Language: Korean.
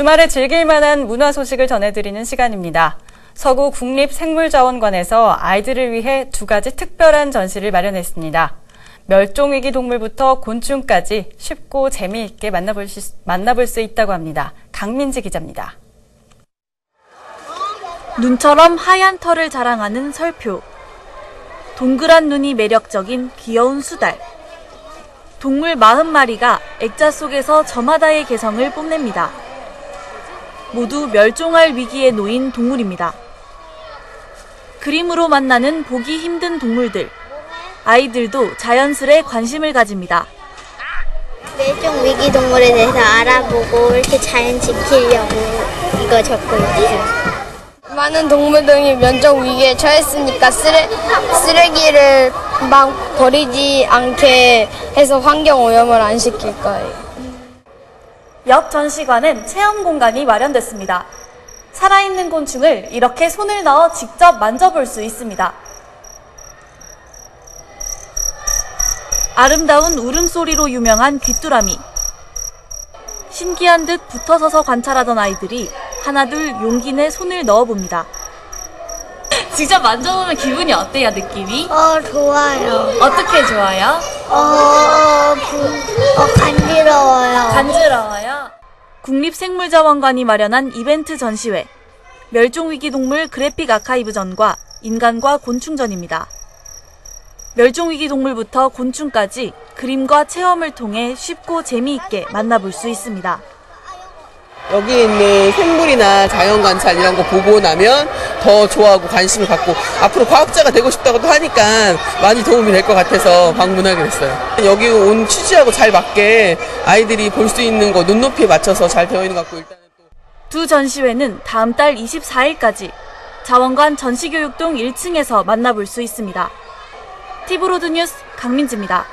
주말에 즐길 만한 문화 소식을 전해드리는 시간입니다. 서구 국립생물자원관에서 아이들을 위해 두 가지 특별한 전시를 마련했습니다. 멸종위기 동물부터 곤충까지 쉽고 재미있게 만나볼 수, 만나볼 수 있다고 합니다. 강민지 기자입니다. 눈처럼 하얀 털을 자랑하는 설표. 동그란 눈이 매력적인 귀여운 수달. 동물 40마리가 액자 속에서 저마다의 개성을 뽐냅니다. 모두 멸종할 위기에 놓인 동물입니다. 그림으로 만나는 보기 힘든 동물들. 아이들도 자연스레 관심을 가집니다. 멸종 위기 동물에 대해서 알아보고 이렇게 자연 지키려고 이거 적고 있어요. 많은 동물들이 면적 위기에 처했으니까 쓰레, 쓰레기를 막 버리지 않게 해서 환경 오염을 안 시킬 거예요. 옆 전시관엔 체험 공간이 마련됐습니다. 살아있는 곤충을 이렇게 손을 넣어 직접 만져볼 수 있습니다. 아름다운 울음소리로 유명한 귀뚜라미. 신기한 듯 붙어서서 관찰하던 아이들이 하나둘 용기 내 손을 넣어봅니다. 직접 만져보면 기분이 어때요, 느낌이? 어, 좋아요. 어떻게 좋아요? 어, 국립생물자원관이 마련한 이벤트 전시회. 멸종위기 동물 그래픽 아카이브전과 인간과 곤충전입니다. 멸종위기 동물부터 곤충까지 그림과 체험을 통해 쉽고 재미있게 만나볼 수 있습니다. 여기 있는 생물이나 자연 관찰 이런 거 보고 나면 더 좋아하고 관심을 갖고 앞으로 과학자가 되고 싶다고도 하니까 많이 도움이 될 것 같아서 방문하게 됐어요. 여기 온 취지하고 잘 맞게 아이들이 볼 수 있는 거 눈높이에 맞춰서 잘 되어 있는 것 같고 일단은 또 두 전시회는 다음 달 24일까지 자원관 전시교육동 1층에서 만나볼 수 있습니다. 티브로드 뉴스 강민지입니다.